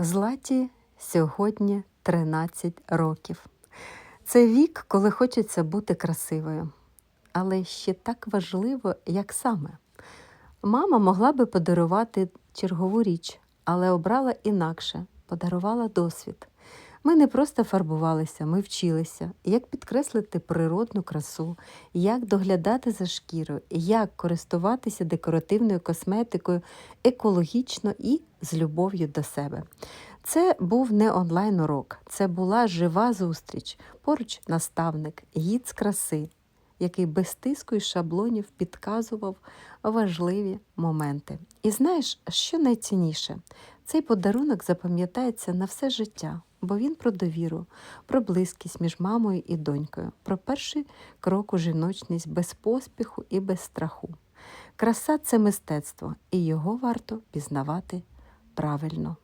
Златі сьогодні 13 років. Це вік, коли хочеться бути красивою. Але ще так важливо, як саме. Мама могла би подарувати чергову річ, але обрала інакше, подарувала досвід. Ми не просто фарбувалися, ми вчилися, як підкреслити природну красу, як доглядати за шкірою, як користуватися декоративною косметикою екологічно і з любов'ю до себе. Це був не онлайн-урок, це була жива зустріч, поруч наставник, гід з краси, який без тиску і шаблонів підказував важливі моменти. І знаєш, що найцінніше? Цей подарунок запам'ятається на все життя, бо він про довіру, про близькість між мамою і донькою, про перший крок у жіночність без поспіху і без страху. Краса це мистецтво, і його варто пізнавати правильно.